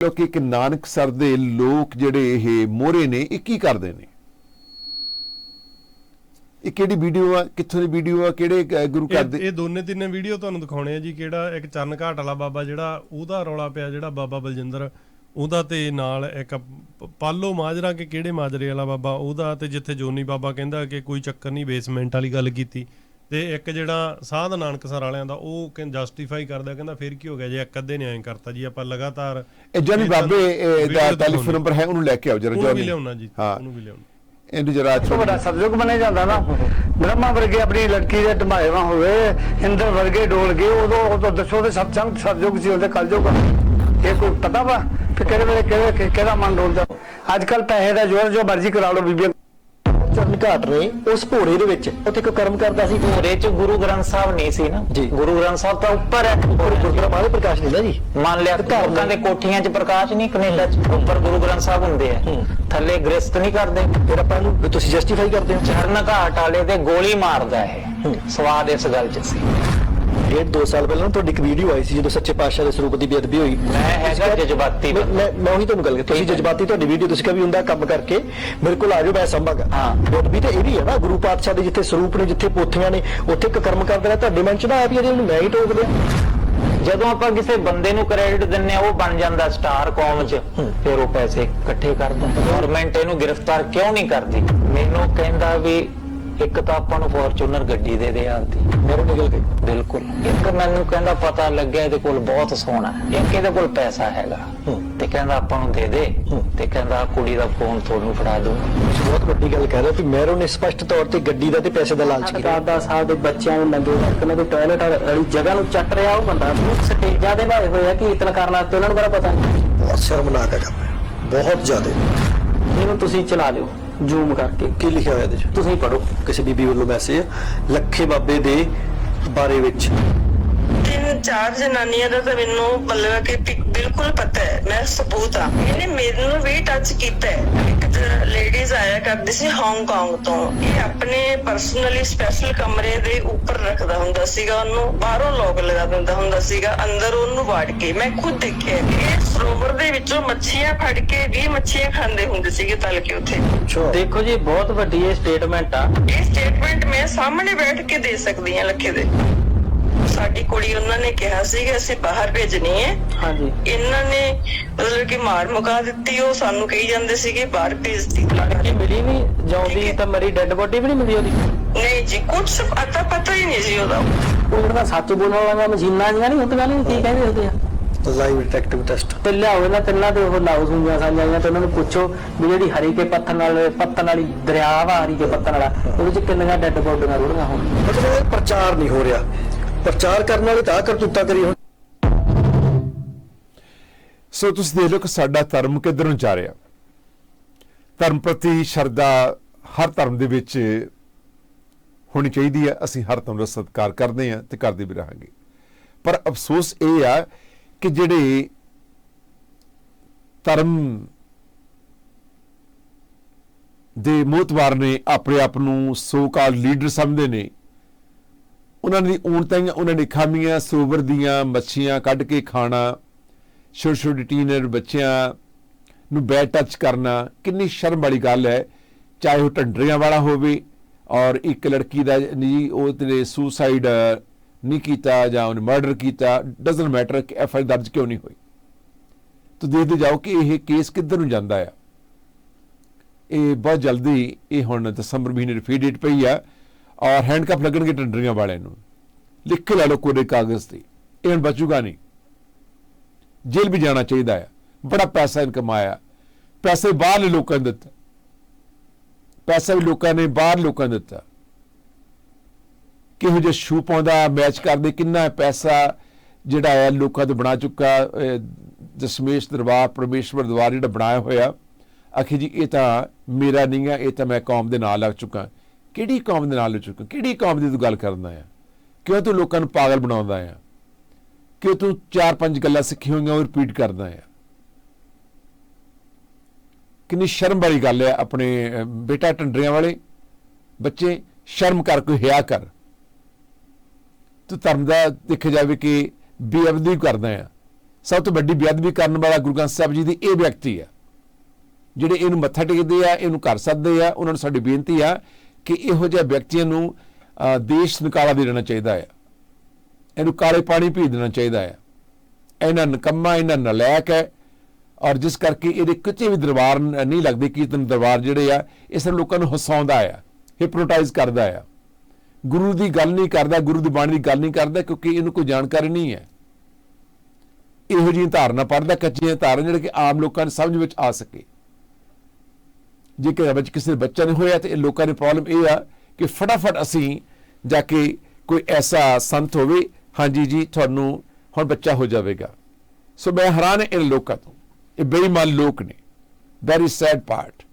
ਕਿਉਂਕਿ ਇੱਕ ਨਾਨਕਸਰ ਦੇ ਲੋਕ ਜਿਹੜੇ ਇਹ ਮੋਹਰੇ ਨੇ, ਇਹ ਕੀ ਕਰਦੇ ਨੇ? ਇਹ ਕਿਹੜੀ ਵੀਡੀਓ ਆ? ਕਿੱਥੋਂ ਦੀ ਵੀਡੀਓ ਆ? ਕਿਹੜੇ ਗੁਰੂ ਘਰ ਦੇ? ਇਹ ਦੋਨੇ ਤਿੰਨੇ ਵੀਡੀਓ ਤੁਹਾਨੂੰ ਦਿਖਾਉਣੇ ਆ ਜੀ, ਕਿਹੜਾ ਇੱਕ ਚਰਨ ਘਾਟ ਵਾਲਾ ਬਾਬਾ ਜਿਹੜਾ ਉਹਦਾ ਰੌਲਾ ਪਿਆ, ਜਿਹੜਾ ਬਾਬਾ ਬਲਜਿੰਦਰ, ਉਹਦਾ ਤੇ ਨਾਲ ਇੱਕ ਪਾਲੋ ਮਾਜਰਾ ਕਿ ਕਿਹੜੇ ਮਾਜਰੇ ਵਾਲਾ ਬਾਬਾ, ਉਹਦਾ ਤੇ ਜਿੱਥੇ ਜੋਨੀ ਬਾਬਾ ਕਹਿੰਦਾ ਕਿ ਕੋਈ ਚੱਕਰ ਨਹੀਂ ਬੇਸਮੈਂਟ ਵਾਲੀ ਗੱਲ ਕੀਤੀ। ਤੇ ਇੱਕ ਜਿਹੜਾ ਸਾਧ ਨਾਨਕਸਰ ਵਾਲਿਆਂ ਦਾ ਉਹ ਕਹਿੰਦਾ ਜਸਟੀਫਾਈ ਕਰਦਾ ਕਹਿੰਦਾ ਫਿਰ ਕੀ ਹੋ ਗਿਆ? ਜੇ ਇੱਕ ਅੱਧੇ ਨੇ ਐਂ ਕਰਤਾ ਜੀ ਆਪਾਂ ਲਗਾਤਾਰ ਇਹ ਜਨ ਬਾਬੇ ਦਾ ਟੈਲੀਫੋਨ। ਨੰਬਰ ਹੈ ਉਹਨੂੰ ਲੈ ਕੇ ਆਓ ਜਰਾ ਉਹਨੂੰ ਵੀ ਜੋਨੀ ਲਿਆਉਣਾ ਜੀ ਉਹਨੂੰ ਵੀ ਲਿਆਉਣਾ। ਇਹਨੂੰ ਜਰਾ ਤੋਂ ਵੱਡਾ ਸਤਜੁਗ ਬਣੇ ਜਾਂਦਾ ਨਾ। ਬ੍ਰਹਮਾ ਵਰਗੇ ਆਪਣੀ ਲੜਕੀ ਦੇ ਢਮਾਏਵਾ ਹੋਵੇ ਇੰਦਰ ਵਰਗੇ ਡੋਲ ਗਏ ਉਦੋਂ ਉਦੋਂ ਦੱਸੋ ਤੇ ਸਤਸੰਗ ਸਤਜੁਗ ਸੀ ਉਹਦੇ ਕਲਯੁਗ। ਇਹ ਕੋਈ ਪਤਾ ਵਾ ਕਿ ਕਿਹੜੇ ਵੇਲੇ ਕਿਹੜੇ ਮਨ ਡੋਲਦਾ। ਅੱਜ ਕੱਲ ਪੈਸੇ ਦਾ ਜ਼ੋਰ ਜੋ ਮਰਜ਼ੀ ਕਰਾ ਲਓ ਬੀਬੀਆਂ। ਚਰਨ ਘਾਟ ਨੇ ਉਸ ਭੋਰੇ ਦੇ ਵਿੱਚ ਉੱਥੇ ਕੋਈ ਕਰਮ ਕਰਦਾ ਸੀ। ਭੋਰੇ ਚ ਗੁਰੂ ਗ੍ਰੰਥ ਸਾਹਿਬ ਨਹੀਂ ਸੀ ਨਾ। ਜੀ। ਗੁਰੂ ਗ੍ਰੰਥ ਸਾਹਿਬ ਤਾਂ ਉੱਪਰ ਹੈ। ਗੁਰਦੁਆਰਾ ਮਾਲੇ ਪ੍ਰਕਾਸ਼ ਨਹੀਂ ਨਾ ਜੀ। ਮੰਨ ਲਿਆ ਲੋਕਾਂ ਦੇ ਕੋਠੀਆਂ 'ਚ ਪ੍ਰਕਾਸ਼ ਨਹੀਂ ਕੈਨੇਡਾ 'ਚ। ਉੱਪਰ ਗੁਰੂ ਗ੍ਰੰਥ ਸਾਹਿਬ ਹੁੰਦੇ ਆ। ਥੱਲੇ ਗ੍ਰਸਤ ਨਹੀਂ ਕਰਦੇ। ਫਿਰ ਆਪਾਂ ਵੀ ਤੁਸੀਂ ਜਸਟੀਫਾਈ ਕਰਦੇ ਹੋ। ਚਰਨ ਘਾਟ ਵਾਲੇ ਤੇ ਗੋਲੀ ਮਾਰਦਾ ਇਹ। ਸਵਾਦ ਇਸ ਗੱਲ 'ਚ ਸੀ। ਡੇਢ ਦੋ ਸਾਲ ਪਹਿਲਾਂ ਤੁਹਾਡੀ ਇੱਕ ਵੀਡੀਓ ਆਈ ਸੀ ਜਦੋਂ ਸੱਚੇ ਪਾਤਸ਼ਾਹ ਦੇ ਸਰੂਪ ਦੀ ਬੇਅਦਬੀ ਹੋਈ। ਮੈਂ ਹੈਗਾ ਜਜ਼ਬਾਤੀ ਮੈਂ। ਮੈਂ- ਮੈਂ ਉਹੀ ਤੁਹਾਨੂੰ ਗੱਲ ਕੀਤੀ ਤੁਸੀਂ। ਜਜ਼ਬਾਤੀ ਤੁਹਾਡੀ ਵੀਡੀਓ ਤੁਸੀਂ ਕभी ਹੁੰਦਾ ਕੰਮ ਕਰਕੇ ਮੇਰੇ ਕੋਲ ਆ ਜਾਓ ਮੈਂ ਸੰਭਾਗਾ। ਹਾਂ। ਬੇਅਦਬੀ ਤੇ ਇਹ ਵੀ ਹੈ ਨਾ ਗੁਰੂ ਪਾਤਸ਼ਾਹ ਦੇ ਜਿੱਥੇ ਸਰੂਪ ਨੇ ਜਿੱਥੇ ਪੋਥੀਆਂ ਨੇ ਉੱਥੇ ਇੱਕ ਕਰਮ ਕਰਦੇ ਨੇ ਤੁਹਾਡੇ ਮਨ ਚ ਨਾ ਆਇਆ ਵੀ ਇਹਨੂੰ ਮੈਂ ਹੀ ਟੋਕ ਜਦੋਂ ਆਪਾਂ ਕਿਸੇ ਬੰਦੇ ਨੂੰ ਕ੍ਰੈਡਿਟ ਦਿੰਨੇ ਆ ਉਹ ਬਣ ਜਾਂਦਾ ਸਟਾਰ ਕੌਮ 'ਚ ਫਿਰ ਉਹ ਪੈਸੇ ਇਕੱਠੇ ਕਰਦਾ। ਗਵਰਨਮੈਂਟ ਇਹਨੂੰ ਗ੍ਰਿਫਤਾਰ ਕਿਉਂ ਨਹੀਂ ਕਰਦੀ? ਮੈਨੂੰ ਕਹਿੰਦਾ ਵੀ ਇੱਕ ਤਾਂ ਆਪਾਂ ਨੂੰ ਫੋਰਚੂਨਰ ਗੱਡੀ ਦੇ ਦੇ ਆਪਦੀ। ਮੇਰੇ ਨਿਕਲ ਗਈ। ਬਿਲਕੁਲ। ਇੱਕ ਮੈਨੂੰ ਕਹਿੰਦਾ ਪਤਾ ਲੱਗਿਆ ਇਹਦੇ ਕੋਲ ਬਹੁਤ ਸੋਨਾ ਹੈ। ਇੱਕ ਇਹਦੇ ਕੋਲ ਪੈਸਾ ਹੈਗਾ। ਤੇ ਕਹਿੰਦਾ ਆਪਾਂ ਨੂੰ ਦੇ ਦੇ। ਤੇ ਕਹਿੰਦਾ ਕੁੜੀ ਦਾ ਫੋਨ ਤੁਹਾਨੂੰ ਫੜਾ ਤੁਸੀਂ ਬਹੁਤ ਵੱਡੀ ਗੱਲ ਕਹਿ ਰਹੇ ਕਿ ਮੈਰੋ ਨੇ ਸਪਸ਼ਟ ਤੌਰ ਤੇ ਗੱਡੀ ਦਾ ਤੇ ਪੈਸੇ ਦਾ ਲਾਲਚ ਕੀਤਾ। ਦਾਦਾ ਸਾਹਿਬ ਦੇ ਬੱਚਿਆਂ ਨੂੰ ਨੰਗੇ ਉਹਨਾਂ ਦੇ ਟਾਇਲਟ ਵਾਲੀ ਜਗ੍ਹਾ ਨੂੰ ਚੱਟ ਰਿਹਾ ਉਹ ਬੰਦਾ। ਸਟੇਜਾਂ ਦੇ ਲਾਏ ਹੋਏ ਆ ਕੀਰਤਨ ਕਰਨ ਵਾਸਤੇ ਉਹਨਾਂ ਨੂੰ ਬੜਾ ਪਤਾ ਨਹੀਂ। ਬਹੁਤ ਸ਼ਰਮਨਾਕ ਹੈ ਕੰਮ। ਬਹੁਤ ਜ਼ਿਆਦਾ। ਇਹਨੂੰ ਤੁਸੀਂ ਚਲਾ ਲਿਓ। ਜ਼ੂਮ ਕਰਕੇ। ਕੀ ਲਿਖਿਆ ਹੋਇਆ ਇਹਦੇ ਚ? ਤੁਸੀਂ ਪੜੋ ਕਿਸੇ ਬੀਬੀ ਵੱਲੋਂ ਮੈਸੇਜ ਲੱਖੇ ਬਾਬੇ ਦੇ ਬਾਰੇ ਵਿੱਚ। ਤਿੰਨ ਚਾਰ ਜਨਾਨੀਆਂ ਦਾ ਤਾਂ ਮੈਨੂੰ ਮਤਲਬ ਕਿ ਬਿਲਕੁਲ ਪਤਾ ਹੈ। ਮੈਂ ਸਬੂਤ ਆ ਇਹਨੇ ਮੈਨੂੰ ਵੀ ਟੱਚ ਕੀਤਾ ਹੈ। ਇੱਕ ਲੇਡੀਜ਼ ਆਇਆ ਕਰਦੀ ਸੀ ਹਾਂਗਕਾਂਗ ਤੋਂ। ਇਹ ਆਪਣੇ ਪਰਸਨਲੀ ਸਪੈਸ਼ਲ ਕਮਰੇ ਦੇ ਉੱਪਰ ਰੱਖਦਾ ਹੁੰਦਾ ਸੀਗਾ ਉਹਨੂੰ ਬਾਹਰੋਂ ਲੋਕ ਲਗਾ ਦਿੰਦਾ ਹੁੰਦਾ ਸੀਗਾ ਅੰਦਰ ਉਹਨੂੰ ਵਾੜ ਕੇ। ਮੈਂ ਖੁਦ ਦੇਖਿਆ। ਇਹ ਸਰੋਵਰ ਦੇ ਵਿੱਚੋਂ ਮੱਛੀਆਂ ਫੜ ਕੇ 20 ਮੱਛੀਆਂ ਖਾਂਦੇ ਹੁੰਦੇ ਸੀਗੇ ਤਲ ਕੇ ਉੱਥੇ। ਦੇਖੋ ਜੀ ਬਹੁਤ ਵੱਡੀ ਇਹ ਸਟੇਟਮੈਂਟ ਆ। ਇਹ ਸਟੇਟਮੈਂਟ ਮੈਂ ਸਾਹਮਣੇ ਬੈਠ ਕੇ ਦੇ ਸਕਦੀ ਹਾਂ ਲੱਖੇ ਦੇ। ਸਾਡੀ ਕੁੜੀ ਉਹਨਾਂ ਨੇ ਕਿਹਾ ਸੀ ਕਿ ਅਸੀਂ ਬਾਹਰ ਭੇਜਣੀ ਹੈ। ਹਾਂਜੀ। ਇਹਨਾਂ ਨੇ ਮਤਲਬ ਕਿ ਮਾਰ ਮੁਕਾ ਦਿੱਤੀ ਉਹ ਸਾਨੂੰ ਕਹੀ ਜਾਂਦੇ ਸੀਗੇ ਬਾਹਰ ਭੇਜਤੀ ਲੜਕੀ ਮਿਲੀ ਨਹੀਂ ਜਿਉਂਦੀ ਤਾਂ ਮਰੀ ਡੈੱਡ ਬੋਡੀ ਵੀ ਨਹੀਂ ਮਿਲੀ ਉਹਦੀ? ਨਹੀਂ ਜੀ ਕੁਝ ਅਤਾ ਪਤਾ ਹੀ ਨਹੀਂ ਸੀ ਉਹਦਾ। ਉਹ ਜਿਹੜਾ ਸੱਚ ਬੋਲਣ ਵਾਲੀਆਂ ਮਸ਼ੀਨਾਂ ਜੀਆਂ ਨਹੀਂ ਹੁੰਦੀਆਂ ਨਹੀਂ ਕੀ ਕਹਿੰਦੇ ਹੁੰਦੇ ਆ? Live detective test. ਤੇ ਲਿਆਓ ਇਹਨਾਂ ਤਿੰਨਾਂ ਦੇ ਉਹ ਲਾਓ ਸੁਣੀਆਂ ਸਾਂਝਾਂ ਤੇ ਉਹਨਾਂ ਨੂੰ ਪੁੱਛੋ ਵੀ ਜਿਹੜੀ ਹਰੀ ਕੇ ਪੱਥਰ ਨਾਲ ਪੱਤਨ ਵਾਲੀ ਦਰਿਆ ਵਾ ਹਰੀ ਕੇ ਪੱਤਨ ਵਾਲਾ ਉਹਦੇ ਚ ਕਿੰਨੀਆਂ ਡੈੱਡ ਬੋਡੀਆਂ ਰੁੜੀਆਂ ਹੋਣ ਮਤਲਬ ਇਹ ਪ੍ਰਚਾਰ ਨਹੀਂ ਹੋ ਰਿਹਾ। ਪ੍ਰਚਾਰ ਕਰਨ ਵਾਲੇ ਤਾਂ ਕਰਤੂਤਾ ਕਰੀ ਹੁਣ। ਸੋ ਤੁਸੀਂ ਦੇਖ ਲਓ ਕਿ ਸਾਡਾ ਧਰਮ ਕਿੱਧਰ ਨੂੰ ਜਾ ਰਿਹਾ। ਧਰਮ ਪ੍ਰਤੀ ਸ਼ਰਧਾ ਹਰ ਧਰਮ ਦੇ ਵਿੱਚ ਹੋਣੀ ਚਾਹੀਦੀ ਹੈ। ਅਸੀਂ ਹਰ ਧਰਮ ਦਾ ਸਤਿਕਾਰ ਕਰਦੇ ਹਾਂ ਤੇ ਕਰਦੇ ਵੀ ਰਹਾਂਗੇ। ਪਰ ਅਫਸੋਸ ਇਹ ਆ ਕਿ ਜਿਹੜੇ ਧਰਮ ਦੇ ਮੋਤਵਾਰ ਨੇ, ਆਪਣੇ ਆਪ ਨੂੰ ਸੋ ਕਾਲ ਲੀਡਰ ਸਮਝਦੇ ਨੇ ਉਹਨਾਂ ਦੀ ਊਣਤਾਈਆਂ ਉਹਨਾਂ ਨੇ ਖਾਮੀਆਂ ਸਰੋਵਰ ਦੀਆਂ ਮੱਛੀਆਂ ਕੱਢ ਕੇ ਖਾਣਾ, ਛੋਟੇ ਛੋਟੇ ਟੀਨਰ ਬੱਚਿਆਂ ਨੂੰ ਬੈਡ ਟੱਚ ਕਰਨਾ, ਕਿੰਨੀ ਸ਼ਰਮ ਵਾਲੀ ਗੱਲ ਹੈ। ਚਾਹੇ ਉਹ ਢੰਡਰੀਆਂ ਵਾਲਾ ਹੋਵੇ ਔਰ ਇੱਕ ਲੜਕੀ ਦਾ ਨਹੀਂ ਉਹ ਤੇ ਸੁਸਾਈਡ ਨਹੀਂ ਕੀਤਾ ਜਾਂ ਉਹਨੇ ਮਰਡਰ ਕੀਤਾ ਡਸਨਟ ਮੈਟਰ ਕਿ ਐਫ ਆਈ ਦਰਜ ਕਿਉਂ ਨਹੀਂ ਹੋਈ? ਤੋ ਦੇਖਦੇ ਜਾਓ ਕਿ ਇਹ ਕੇਸ ਕਿੱਧਰ ਨੂੰ ਜਾਂਦਾ ਆ। ਇਹ ਬਹੁਤ ਜਲਦੀ ਇਹ ਹੁਣ ਦਸੰਬਰ ਮਹੀਨੇ ਦੀ ਫੀ ਡੇਟ ਪਈ ਆ। ਔਰ ਹੈਂਡਕਫ ਲੱਗਣਗੇ ਟੰਡਰੀਆਂ ਵਾਲਿਆਂ ਨੂੰ। ਲਿਖ ਕੇ ਲੈ ਲਓ ਕੋਰੇ ਕਾਗਜ਼ ਤੇ। ਇਹ ਬਚੂਗਾ ਨਹੀਂ। ਜੇਲ੍ਹ ਵੀ ਜਾਣਾ ਚਾਹੀਦਾ ਹੈ ਬੜਾ ਪੈਸਾ ਇਨ ਕਮਾਇਆ ਪੈਸੇ ਬਾਹਰਲੇ ਲੋਕਾਂ ਨੇ ਦਿੱਤਾ। ਪੈਸਾ ਵੀ ਲੋਕਾਂ ਨੇ ਬਾਹਰ ਲੋਕਾਂ ਨੇ ਦਿੱਤਾ। ਕਿਹੋ ਜਿਹੇ ਸ਼ੂ ਪਾਉਂਦਾ ਮੈਚ ਕਰਦੇ ਕਿੰਨਾ ਪੈਸਾ ਜਿਹੜਾ ਹੈ ਲੋਕਾਂ ਤੋਂ ਬਣਾ ਚੁੱਕਾ ਦਸ਼ਮੇਸ਼ ਦਰਬਾਰ, ਪਰਮੇਸ਼ਵਰ ਦਰਬਾਰ ਜਿਹੜਾ ਬਣਾਇਆ ਹੋਇਆ। ਆਖੀ ਜੀ, ਇਹ ਤਾਂ ਮੇਰਾ ਨਹੀਂ ਹੈ ਇਹ ਤਾਂ ਮੈਂ ਕੌਮ ਦੇ ਨਾਲ ਲੱਗ ਚੁੱਕਾ। ਕਿਹੜੀ ਕੌਮ ਦੇ ਨਾਲ ਲੱਗ ਕਿਹੜੀ ਕੌਮ ਦੀ ਤੂੰ ਗੱਲ ਕਰਦਾ ਆ ਕਿਉਂ ਤੂੰ ਲੋਕਾਂ ਨੂੰ ਪਾਗਲ ਬਣਾਉਂਦਾ ਆ ਕਿਉਂ ਤੂੰ ਚਾਰ ਪੰਜ ਗੱਲਾਂ ਸਿੱਖੀ ਹੋਈਆਂ ਉਹ ਰਿਪੀਟ ਕਰਦਾ ਆ ਕਿੰਨੀ ਸ਼ਰਮ ਵਾਲੀ ਗੱਲ ਹੈ ਆਪਣੇ ਬੇਟਾ ਟੰਡਰੀਆਂ ਵਾਲੇ। ਬੱਚੇ, ਸ਼ਰਮ ਕਰ, ਕੋਈ ਹਿਆ ਕਰ। ਤੂੰ ਧਰਮ ਦਾ ਦੇਖਿਆ ਜਾਵੇ ਕਿ ਬੇਅਦਬੀ ਕਰਦਾ ਆ ਸਭ ਤੋਂ ਵੱਡੀ ਬੇਅਦਬੀ ਕਰਨ ਵਾਲਾ ਗੁਰੂ ਗ੍ਰੰਥ ਸਾਹਿਬ ਜੀ ਦੀ ਇਹ ਵਿਅਕਤੀ ਆ। ਜਿਹੜੇ ਇਹਨੂੰ ਮੱਥਾ ਟੇਕਦੇ ਆ, ਇਹਨੂੰ ਕਰ ਸੱਦਦੇ ਆ, ਉਹਨਾਂ ਨੂੰ ਸਾਡੀ ਬੇਨਤੀ ਆ ਕਿ ਇਹੋ ਜਿਹੇ ਵਿਅਕਤੀਆਂ ਨੂੰ ਅ, ਦੇਸ਼ ਨਿਕਾਲਾ ਦੇ ਦੇਣਾ ਚਾਹੀਦਾ ਹੈ। ਇਹਨੂੰ ਕਾਲੇ ਪਾਣੀ ਭੇਜ ਦੇਣਾ ਚਾਹੀਦਾ ਹੈ। ਇਹਨਾਂ ਨਕੰਮਾ ਇਹਨਾਂ ਨਲਾਇਕ ਹੈ। ਔਰ ਜਿਸ ਕਰਕੇ ਇਹਦੇ ਕਿਤੇ ਵੀ ਦਰਬਾਰ ਨਹੀਂ ਲੱਗਦੇ ਕੀਰਤਨ ਦਰਬਾਰ ਜਿਹੜੇ ਆ ਇਸ ਤਰ੍ਹਾਂ ਲੋਕਾਂ ਨੂੰ ਹਸਾਉਂਦਾ ਆ ਹਿਪਨੋਟਾਈਜ਼ ਕਰਦਾ ਆ। ਗੁਰੂ ਦੀ ਗੱਲ ਨਹੀਂ ਕਰਦਾ ਗੁਰੂ ਦੀ ਬਾਣੀ ਦੀ ਗੱਲ ਨਹੀਂ ਕਰਦਾ ਕਿਉਂਕਿ ਇਹਨੂੰ ਕੋਈ ਜਾਣਕਾਰੀ ਨਹੀਂ ਹੈ। ਇਹੋ ਜਿਹੀਆਂ ਧਾਰਨਾ ਪੜਦਾ ਕੱਚੀਆਂ ਧਾਰਨਾ ਜਿਹੜੇ ਕਿ ਆਮ ਲੋਕਾਂ ਨੂੰ ਸਮਝ ਵਿੱਚ ਆ ਸਕੇ। ਜੇ ਕਿ ਵਿੱਚ ਕਿਸੇ ਦੇ ਬੱਚਾ ਨਹੀਂ ਹੋਇਆ ਤੇ ਇਹ ਲੋਕਾਂ ਦੀ ਪ੍ਰੋਬਲਮ ਇਹ ਆ ਕਿ ਫਟਾਫਟ ਅਸੀਂ ਜਾ ਕੇ ਕੋਈ ਐਸਾ ਸੰਤ ਹੋਵੇ, ਹਾਂਜੀ ਜੀ, ਤੁਹਾਨੂੰ ਹੁਣ ਬੱਚਾ ਹੋ ਜਾਵੇਗਾ। ਸੋ ਮੈਂ ਹੈਰਾਨ ਹਾਂ ਇਹ ਲੋਕਾਂ ਤੋਂ। ਇਹ ਬੇਈਮਾਨ ਲੋਕ ਨੇ। Very sad part